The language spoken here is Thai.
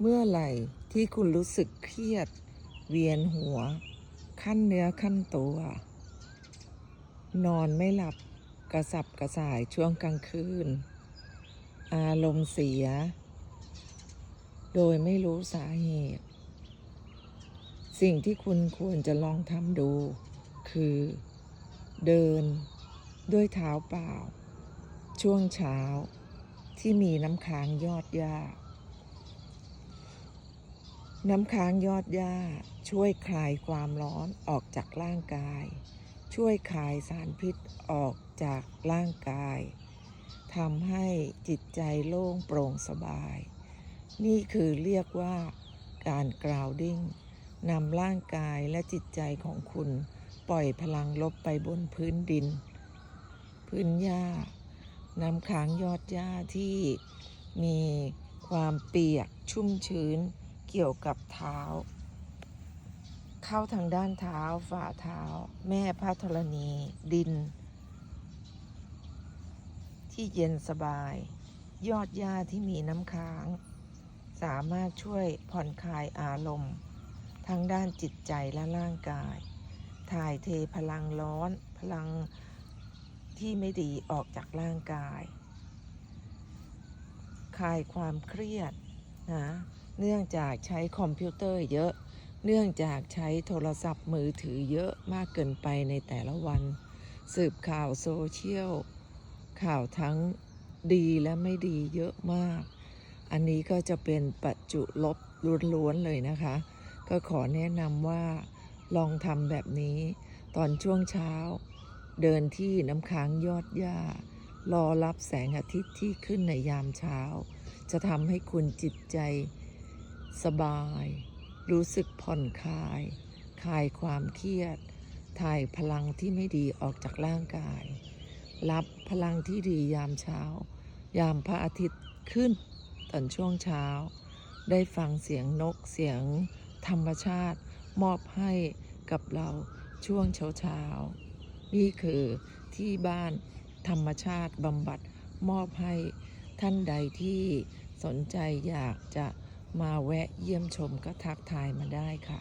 เมื่อไหร่ที่คุณรู้สึกเครียด เวียนหัว ขั้นเนื้อขั้นตัว นอนไม่หลับกระสับกระส่ายช่วงกลางคืน อารมณ์เสีย โดยไม่รู้สาเหตุ สิ่งที่คุณควรจะลองทำดู คือ เดินด้วยเท้าเปล่า ช่วงเช้าที่มีน้ำค้างยอดหญ้า น้ำค้างยอดหญ้า ช่วยคลายความร้อนออกจากร่างกาย ช่วยคลายสารพิษออกจากร่างกายทำให้จิตใจโล่งโปร่งสบาย นี่คือเรียกว่าการกราวดิ้งนำร่างกายและจิตใจของคุณ ปล่อยพลังลบไปบนพื้นดิน พื้นหญ้าน้ำค้างยอดหญ้าที่มีความเปียกชุ่มชื้น เกี่ยวกับเท้า เข้าทางด้านเท้า ฝ่าเท้า แม่พระธรณี ดิน ที่เย็นสบาย ยอดหญ้าที่มีน้ำค้าง สามารถช่วยผ่อนคลายอารมณ์ทั้งด้านจิตใจและร่างกาย ถ่ายเทพลังร้อน พลังที่ไม่ดีออกจากร่างกาย คลายความเครียดนะ เนื่องจากใช้คอมพิวเตอร์เยอะ เนื่องจากใช้โทรศัพท์มือถือเยอะมากเกินไปในแต่ละวัน สืบข่าวโซเชียล ข่าวทั้งดีและไม่ดีเยอะมาก อันนี้ก็จะเป็นปัจจุลบล้วนๆเลยนะคะ ก็ขอแนะนำว่าลองทำแบบนี้ ตอนช่วงเช้า เดินที่น้ำค้างยอดหญ้า รอรับแสงอาทิตย์ที่ขึ้นในยามเช้า จะทำให้คุณจิตใจ สบาย รู้สึกผ่อนคลาย คลายความเครียด ถ่ายพลังที่ไม่ดีออกจากร่างกาย รับพลังที่ดียามเช้า ยามพระอาทิตย์ขึ้นตอนช่วงเช้า ได้ฟังเสียงนกเสียงธรรมชาติ มอบให้กับเราช่วงเช้าเช้า นี่คือที่บ้านธรรมชาติบำบัดมอบให้ท่านใดที่สนใจอยากจะ มาแวะเยี่ยมชมก็ทักทายมาได้ค่ะ